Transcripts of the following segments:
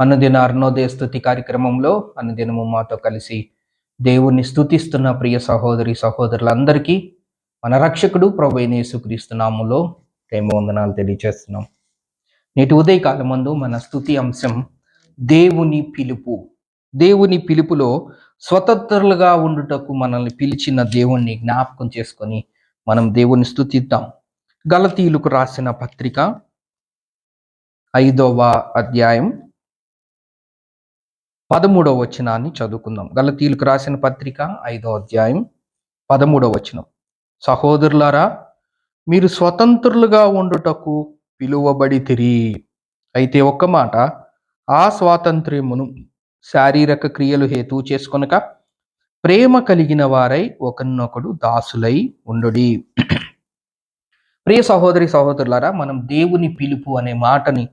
అనుదిన అరుణోదయ స్థుతి కార్యక్రమంలో అనుదినము మాతో కలిసి దేవుణ్ణి స్థుతిస్తున్న ప్రియ సహోదరి సహోదరులందరికీ మన రక్షకుడు ప్రభు ప్రేమవందనాలు యేసుక్రీస్తు వందనాలు తెలియజేస్తున్నాం నేటి ఉదయకాలం ముందు మన స్థుతి అంశం దేవుని పిలుపు. దేవుని పిలుపులో స్వతంత్రులుగా ఉండుటకు మనల్ని పిలిచిన దేవుణ్ణి జ్ఞాపకం చేసుకొని మనం దేవుని స్థుతిద్దాం గలతీలకు రాసిన పత్రిక ఐదవ అధ్యాయం పదమూడవ వచనాన్ని చదువుకుందాం. గలతీలకు రాసిన పత్రిక ఐదో అధ్యాయం పదమూడవ వచనం. సహోదరులారా మీరు స్వతంత్రులుగా ఉండుటకు పిలువబడి తిరి అయితే ఒక్క మాట ఆ స్వాతంత్ర్యమును శారీరక క్రియలు హేతు చేసుకొనక ప్రేమ కలిగిన వారై ఒకరినొకడు దాసులై ఉండుడి. ప్రియ సహోదరి సహోదరులారా మనం దేవుని పిలుపు అనే మాటని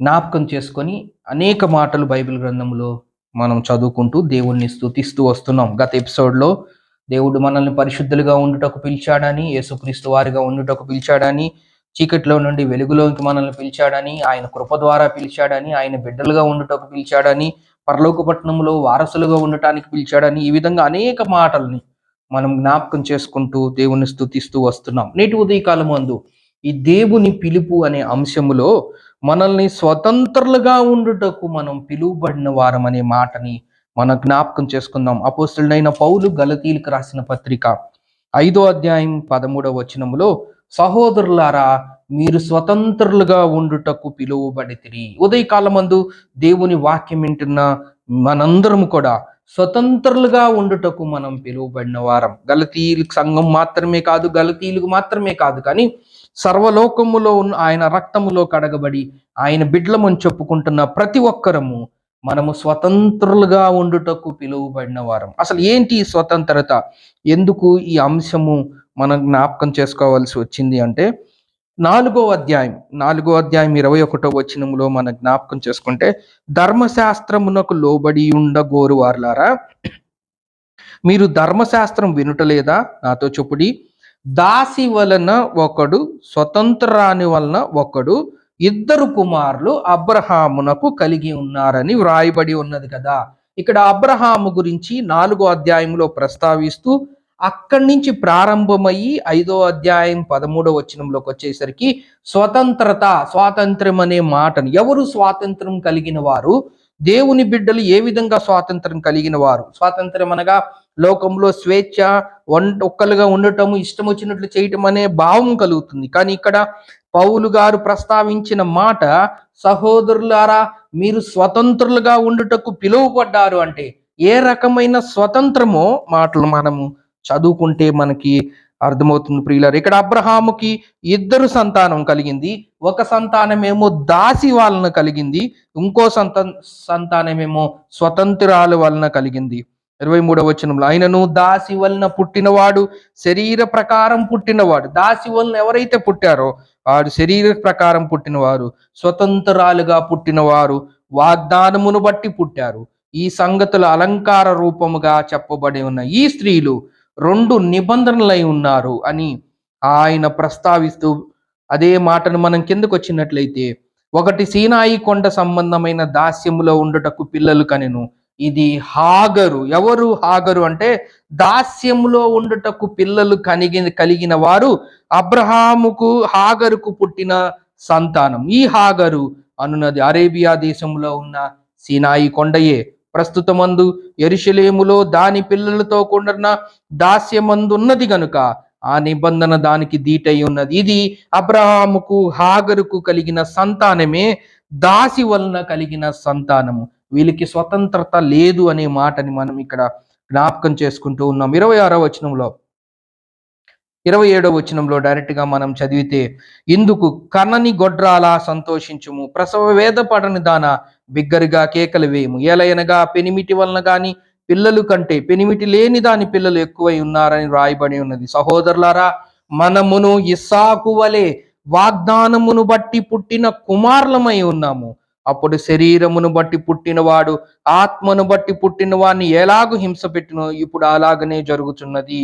జ్ఞాపకం చేసుకొని అనేక మాటలు బైబిల్ గ్రంథంలో మనం చదువుకుంటూ దేవుణ్ణి స్థుతిస్తూ వస్తున్నాం. గత ఎపిసోడ్లో దేవుడు మనల్ని పరిశుద్ధులుగా ఉండుటకు పిలిచాడని యేసుక్రీస్తు వారిగా ఉండుటకు పిలిచాడని చీకటిలో నుండి వెలుగులోకి మనల్ని పిలిచాడని ఆయన కృప ద్వారా పిలిచాడని ఆయన బిడ్డలుగా ఉండుటకు పిలిచాడని పరలోకపట్నంలో వారసులుగా ఉండటానికి పిలిచాడని ఈ విధంగా అనేక మాటల్ని మనం జ్ఞాపకం చేసుకుంటూ దేవుణ్ణి స్థుతిస్తూ వస్తున్నాం. నేటి ఉదయకాలం అందు ఈ దేవుని పిలుపు అనే అంశములో మనల్ని స్వతంత్రులుగా ఉండుటకు మనం పిలువబడిన వారం అనే మాటని మన జ్ఞాపకం చేసుకుందాం. అపోస్తుడైన పౌలు గలతీలకు రాసిన పత్రిక ఐదో అధ్యాయం పదమూడవ వచనములో సహోదరులారా మీరు స్వతంత్రులుగా ఉండుటకు పిలువబడితిరి. ఉదయకాలమందు దేవుని వాక్యం వింటున్న మనందరం కూడా స్వతంత్రులుగా ఉండుటకు మనం పిలువబడిన వారం. గలతీలకు సంఘం మాత్రమే కాదు గలతీలకు మాత్రమే కాదు కానీ సర్వలోకములో ఉన్న ఆయన రక్తములో కడగబడి ఆయన బిడ్లమని చెప్పుకుంటున్న ప్రతి ఒక్కరము మనము స్వతంత్రులుగా ఉండుటకు పిలువబడిన వారం అసలు ఏంటి ఈ స్వతంత్రత? ఎందుకు ఈ అంశము మనం జ్ఞాపకం చేసుకోవాల్సి వచ్చింది అంటే నాలుగో అధ్యాయం నాలుగో అధ్యాయం ఇరవై ఒకటో వచనములో మన జ్ఞాపకం చేసుకుంటే ధర్మశాస్త్రమునకు లోబడి ఉండగోరు వారులారా మీరు ధర్మశాస్త్రం వినుటలేదా? నాతో చెప్పుడి. దాసి వలన ఒకడు స్వతంత్రాని వలన ఒకడు ఇద్దరు కుమారులు అబ్రహామునకు కలిగి ఉన్నారని వ్రాయబడి ఉన్నది కదా. ఇక్కడ అబ్రహాము గురించి నాలుగో అధ్యాయంలో ప్రస్తావిస్తూ అక్కడి నుంచి ప్రారంభమయ్యి ఐదో అధ్యాయం పదమూడో వచనంలోకి వచ్చేసరికి స్వతంత్రత స్వాతంత్రం అనే మాటను ఎవరు స్వాతంత్రం కలిగిన వారు? దేవుని బిడ్డలు ఏ విధంగా స్వాతంత్రం కలిగిన వారు? స్వాతంత్రం అనగా లోకంలో స్వేచ్ఛ వన్ ఒక్కలుగా ఉండటము ఇష్టం వచ్చినట్లు చేయటం అనే భావం కలుగుతుంది. కానీ ఇక్కడ పౌలు గారు ప్రస్తావించిన మాట సహోదరులారా మీరు స్వతంత్రులుగా ఉండుటకు పిలువబడ్డారు అంటే ఏ రకమైన స్వతంత్రమో మాటలు మనము చదువుకుంటే మనకి అర్థమవుతుంది ప్రియులారు. ఇక్కడ అబ్రహాముకి ఇద్దరు సంతానం కలిగింది. ఒక సంతానమేమో దాసి వలన కలిగింది. ఇంకో సంత సంతానమేమో స్వతంత్రాల వలన కలిగింది. ఇరవై మూడవ వచనంలో ఆయనను దాసి వలన పుట్టినవాడు శరీర ప్రకారం పుట్టినవాడు. దాసి వలన ఎవరైతే పుట్టారో వాడు శరీర ప్రకారం పుట్టినవారు స్వతంత్రాలుగా పుట్టినవారు వాగ్దానమును బట్టి పుట్టారు. ఈ సంగతులు అలంకార రూపముగా చెప్పబడి ఉన్న ఈ స్త్రీలు రెండు నిబంధనలై ఉన్నారు అని ఆయన ప్రస్తావిస్తూ అదే మాటను మనం కిందకు వచ్చినట్లయితే ఒకటి సీనాయి కొండ సంబంధమైన దాస్యములో ఉండుటకు పిల్లలు కనెను. ఇది హాగరు. ఎవరు హాగరు అంటే దాస్యములో ఉండుటకు పిల్లలు కలిగి కలిగిన వారు అబ్రహాముకు హాగరుకు పుట్టిన సంతానం. ఈ హాగరు అనున్నది అరేబియా దేశంలో ఉన్న సీనాయి కొండయే. ప్రస్తుతమందు ఎరుషలేములో దాని పిల్లలతో కూడిన దాస్యమందున్నది గనుక ఆ నిబంధన దానికి దీటై ఉన్నది. ఇది అబ్రహాముకు హాగరుకు కలిగిన సంతానమే దాసి వలన కలిగిన సంతానము. వీళ్ళకి స్వతంత్రత లేదు అనే మాటని మనం ఇక్కడ జ్ఞాపకం చేసుకుంటూ ఉన్నాం. ఇరవై ఆరో వచనంలో ఇరవై ఏడవ వచనంలో డైరెక్ట్గా మనం చదివితే ఇందుకు కన్నని గొడ్రాలా సంతోషించుము ప్రసవ వేద పడని దాన బిగ్గరగా కేకలు వేయము. ఏలయనగా పెనిమిటి వలన కానీ పిల్లలు కంటే పెనిమిటి లేని దాని పిల్లలు ఎక్కువై ఉన్నారని రాయబడి ఉన్నది. సహోదరులారా మనమును ఇస్సాకు వలె వాగ్దానమును బట్టి పుట్టిన కుమారులమై ఉన్నాము. అప్పుడు శరీరమును బట్టి పుట్టినవాడు ఆత్మను బట్టి పుట్టిన వాడిని ఎలాగూ హింస పెట్టినో ఇప్పుడు అలాగనే జరుగుతున్నది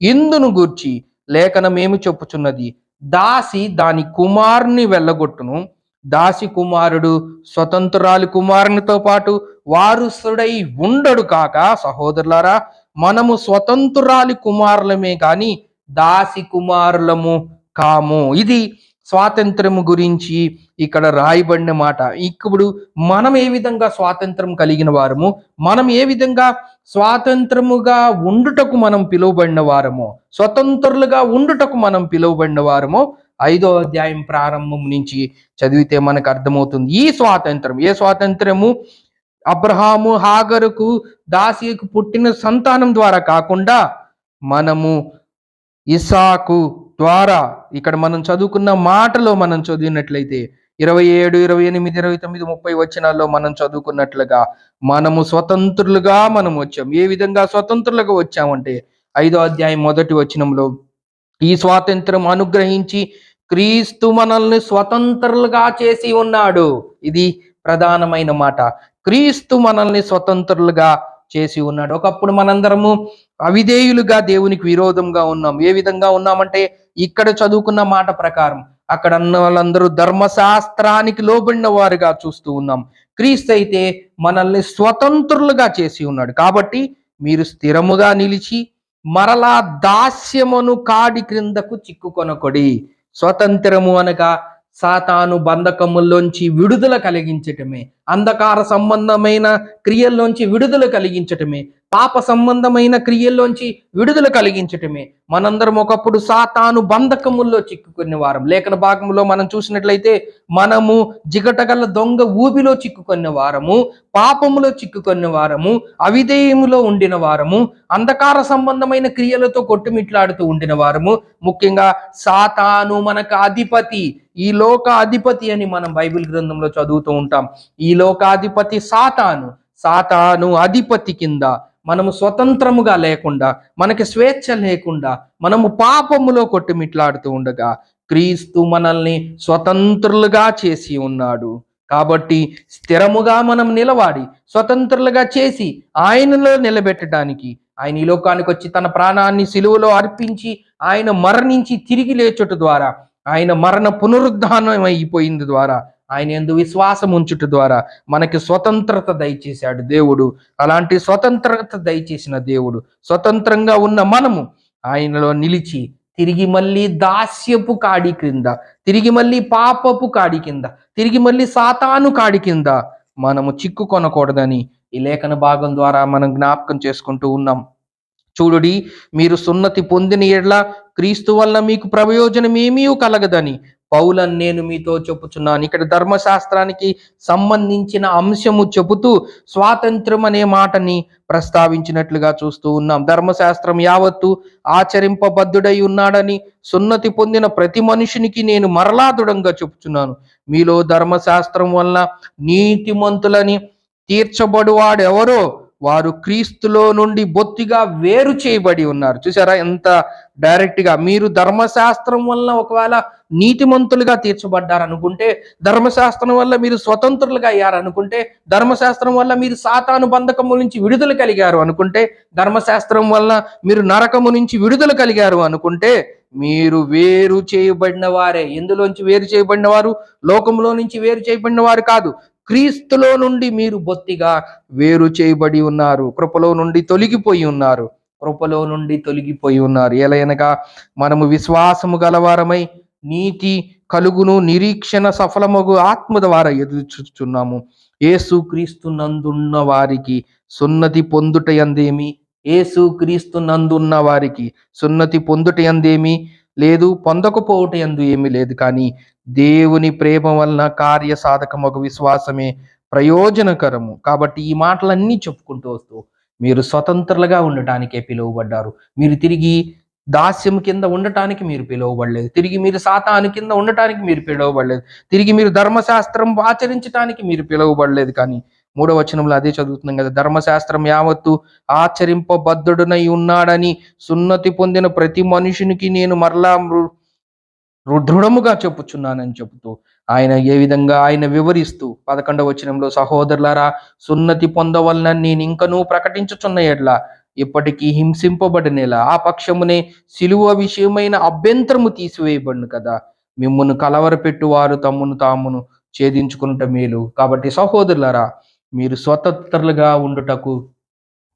ఇందును గూర్చి లేఖనమేమి చెప్పుచున్నది? దాసి దాని కుమారుని వెళ్ళగొట్టును. దాసి కుమారుడు స్వతంత్రాలి కుమారునితో పాటు వారసుడై ఉండడు కాక సహోదరులారా మనము స్వతంత్రాలి కుమారులమే కాని దాసి కుమారులము కాము. ఇది స్వాతంత్రము గురించి ఇక్కడ రాయబడిన మాట. ఇప్పుడు మనం ఏ విధంగా స్వాతంత్రం కలిగిన వారము? మనం ఏ విధంగా స్వాతంత్రముగా ఉండుటకు మనం పిలువబడిన వారము. స్వతంత్రులుగా ఉండుటకు మనం పిలువబడిన వారము. ఐదో అధ్యాయం ప్రారంభం నుంచి చదివితే మనకు అర్థమవుతుంది. ఈ స్వాతంత్రం ఏ స్వాతంత్రము? అబ్రహాము హాగరుకు దాసికు పుట్టిన సంతానం ద్వారా కాకుండా మనము ఇసాకు ద్వారా. ఇక్కడ మనం చదువుకున్న మాటలో మనం చదివినట్లయితే ఇరవై ఏడు ఇరవై ఎనిమిది ఇరవై తొమ్మిది ముప్పై వచనాల్లో మనం చదువుకున్నట్లుగా మనము స్వతంత్రులుగా మనం వచ్చాం ఏ విధంగా స్వతంత్రులుగా వచ్చామంటే ఐదో అధ్యాయం మొదటి వచనంలో ఈ స్వాతంత్రం అనుగ్రహించి క్రీస్తు మనల్ని స్వతంత్రులుగా చేసి ఉన్నాడు. ఇది ప్రధానమైన మాట. క్రీస్తు మనల్ని స్వతంత్రులుగా చేసి ఉన్నాడు. ఒకప్పుడు మనందరము అవిధేయులుగా దేవునికి విరోధంగా ఉన్నాం ఏ విధంగా ఉన్నామంటే ఇక్కడ చదువుకున్న మాట ప్రకారం అక్కడ ఉన్న వాళ్ళందరూ ధర్మశాస్త్రానికి లోబడిన వారుగా చూస్తూ ఉన్నాం. క్రీస్తు అయితే మనల్ని స్వతంత్రులుగా చేసి ఉన్నాడు. కాబట్టి మీరు స్థిరముగా నిలిచి మరలా దాస్యమును కాడి క్రిందకు చిక్కుకొనకొడి. స్వతంత్రము అనగా సాతాను బంధకముల్లోంచి విడుదల కలిగించటమే అంధకార సంబంధమైన క్రియల్లోంచి విడుదల కలిగించటమే పాప సంబంధమైన క్రియల్లోంచి విడుదల కలిగించటమే. మనందరం ఒకప్పుడు సాతాను బంధకముల్లో చిక్కుకునే వారం. లేఖన భాగంలో మనం చూసినట్లయితే మనము జిగటగల దొంగ ఊబిలో చిక్కుకున్న వారము పాపములో చిక్కుకున్న వారము అవిధేయములో ఉండిన వారము అంధకార సంబంధమైన క్రియలతో కొట్టుమిట్లాడుతూ ఉండిన వారము. ముఖ్యంగా సాతాను మనకు అధిపతి ఈ లోకాధిపతి అని మనం బైబిల్ గ్రంథంలో చదువుతూ ఉంటాం. ఈ లోకాధిపతి సాతాను. సాతాను అధిపతి కింద మనము స్వతంత్రముగా లేకుండా మనకి స్వేచ్ఛ లేకుండా మనము పాపములో కొట్టుమిట్లాడుతూ ఉండగా క్రీస్తు మనల్ని స్వతంత్రులుగా చేసి ఉన్నాడు. కాబట్టి స్థిరముగా మనం నిలబడి స్వతంత్రులుగా చేసి ఆయనలో నిలబెట్టడానికి ఆయన ఈ లోకానికి వచ్చి తన ప్రాణాన్ని సిలువలో అర్పించి ఆయన మరణించి తిరిగి లేచుట ద్వారా ఆయన మరణ పునరుద్ధానం అయిపోయింది ద్వారా ఆయన ఎందు విశ్వాసం ఉంచుట ద్వారా మనకి స్వతంత్రత దయచేశాడు దేవుడు. అలాంటి స్వతంత్రత దయచేసిన దేవుడు స్వతంత్రంగా ఉన్న మనము ఆయనలో నిలిచి తిరిగి మళ్ళీ దాస్యపు కాడి క్రింద తిరిగి మళ్ళీ పాపపు కాడి కింద తిరిగి మళ్ళీ సాతాను కాడి కింద మనము చిక్కుకొనకూడదని ఈ లేఖన భాగం ద్వారా మనం జ్ఞాపకం చేసుకుంటూ ఉన్నాం. చూడుడి మీరు సున్నతి పొందిన ఎడ్ల క్రీస్తు వల్ల మీకు ప్రయోజనం ఏమీ కలగదని పౌలని నేను మీతో చెప్పుచున్నాను. ఇక్కడ ధర్మశాస్త్రానికి సంబంధించిన అంశము చెబుతూ స్వాతంత్రం అనే మాటని ప్రస్తావించినట్లుగా చూస్తూ ఉన్నాం. ధర్మశాస్త్రం యావత్తు ఆచరింపబద్ధుడై ఉన్నాడని సున్నతి పొందిన ప్రతి మనుషునికి నేను మరలా దృఢంగా చెప్పుచున్నాను. మీలో ధర్మశాస్త్రం వల్ల నీతిమంతులని తీర్చబడువాడు ఎవరో వారు క్రీస్తులో నుండి బొత్తిగా వేరు చేయబడి ఉన్నారు. చూసారా? ఎంత డైరెక్ట్గా. మీరు ధర్మశాస్త్రం వల్ల ఒకవేళ నీతిమంతులుగా తీర్చబడ్డారనుకుంటే ధర్మశాస్త్రం వల్ల మీరు స్వతంత్రులుగా అయ్యారనుకుంటే ధర్మశాస్త్రం వల్ల మీరు సాతాను బంధకము నుంచి విడుదల కలిగారు అనుకుంటే ధర్మశాస్త్రం వల్ల మీరు నరకము నుంచి విడుదల కలిగారు అనుకుంటే మీరు వేరు చేయబడిన వారే. ఎందులోంచి వేరు చేయబడిన వారు? లోకంలో నుంచి వేరు చేయబడిన వారు కాదు. క్రీస్తులో నుండి మీరు బొత్తిగా వేరు చేయబడి ఉన్నారు. కృపలో నుండి తొలగిపోయి ఉన్నారు. కృపలో నుండి తొలగిపోయి ఉన్నారు. ఎలయనగా మనము విశ్వాసము గలవారమై నీతి కలుగును నిరీక్షణ సఫలమగు ఆత్మ ద్వారా ఎదుర్చున్నాము ఏసు క్రీస్తు నందున్న వారికి సున్నతి పొందుట ఎందేమి ఏసు క్రీస్తు నందున్న వారికి సున్నతి పొందుట ఎందేమి లేదు పొందకపోవటం ఎందు ఏమీ లేదు. కానీ దేవుని ప్రేమ వలన కార్య సాధకమగు విశ్వాసమే ప్రయోజనకరము. కాబట్టి ఈ మాటలన్నీ చెప్పుకుంటూ వస్తూ మీరు స్వతంత్రులుగా ఉండటానికే పిలువబడ్డారు. మీరు తిరిగి దాస్యం కింద ఉండటానికి మీరు పిలువబడలేదు. తిరిగి మీరు సాతాను కింద ఉండటానికి మీరు పిలువబడలేదు. తిరిగి మీరు ధర్మశాస్త్రం ఆచరించడానికి మీరు పిలువబడలేదు. కానీ మూడవ వచనంలో అదే చదువుతున్నాం కదా. ధర్మశాస్త్రం యావత్తు ఆచరింపబద్ధుడనై ఉన్నాడని సున్నతి పొందిన ప్రతి మనుషునికి నేను మరలా మృ- దృఢముగా చెప్పుచున్నానని చెబుతూ ఆయన ఏ విధంగా ఆయన వివరిస్తూ పదకొండవ వచనంలో సహోదరులారా సున్నతి పొందవలన నేను ఇంకనూ ప్రకటించుచున్న ఎడ్ల ఇప్పటికీ హింసింపబడినేలా? ఆ పక్షమునే సిలువ విషయమైన అభ్యంతరము తీసివేయబడును కదా. మిమ్మును కలవరపెట్టువారు తమ్మును తామును ఛేదించుకున్నట మేలు. కాబట్టి సహోదరులారా మీరు స్వతంత్రులుగా ఉండుటకు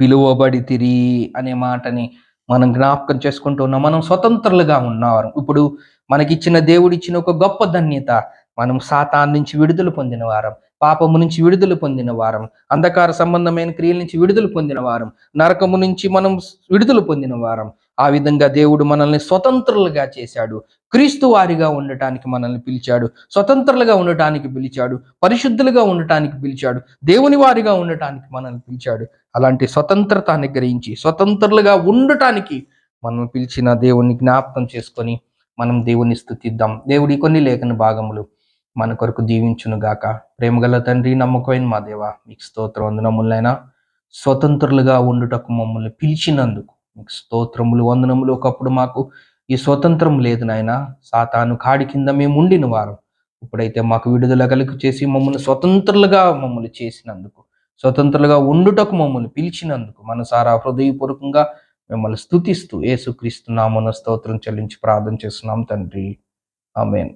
పిలువబడి తిరి అనే మాటని మనం జ్ఞాపకం చేసుకుంటూ ఉన్నాం. మనం స్వతంత్రులుగా ఉన్నవారు ఇప్పుడు మనకిచ్చిన దేవుడిచ్చిన ఒక గొప్ప ధన్యత మనం సాతాన్ నుంచి విడుదల పొందిన వారం పాపము నుంచి విడుదల పొందిన వారం అంధకార సంబంధమైన క్రియల నుంచి విడుదల పొందిన వారం నరకము నుంచి మనం విడుదల పొందిన వారం ఆ విధంగా దేవుడు మనల్ని స్వతంత్రులుగా చేశాడు. క్రీస్తు వారిగా ఉండటానికి మనల్ని పిలిచాడు. స్వతంత్రులుగా ఉండటానికి పిలిచాడు. పరిశుద్ధులుగా ఉండటానికి పిలిచాడు. దేవుని వారిగా ఉండటానికి మనల్ని పిలిచాడు. అలాంటి స్వతంత్రత అనుగ్రహించి స్వతంత్రులుగా ఉండటానికి మనం పిలిచిన దేవుణ్ణి జ్ఞాపకం చేసుకొని మనం దేవుని స్థుతిద్దాం. దేవుడి కొన్ని లేఖన భాగములు మన కొరకు దీవించును గాక. ప్రేమగల తండ్రి నమ్మకమైన మా దేవ మీకు స్తోత్రం. వందనములైనా. స్వతంత్రులుగా ఉండుటకు మమ్మల్ని పిలిచినందుకు మీకు స్తోత్రములు వందనములు ఒకప్పుడు మాకు ఈ స్వతంత్రం లేదు నాయన. సాతాను కాడి కింద మేము ఉండిన వారం. ఇప్పుడైతే మాకు విడుదల కలుగు చేసి మమ్మల్ని స్వతంత్రులుగా మమ్మల్ని చేసినందుకు స్వతంత్రులుగా ఉండుటకు మమ్మల్ని పిలిచినందుకు మనసారా హృదయపూర్వకంగా మిమ్మల్ని స్థుతిస్తూ ఏసుక్రీస్తు నామన స్తోత్రం చెల్లించి ప్రార్థన చేస్తున్నాం తండ్రి. ఆమెన్.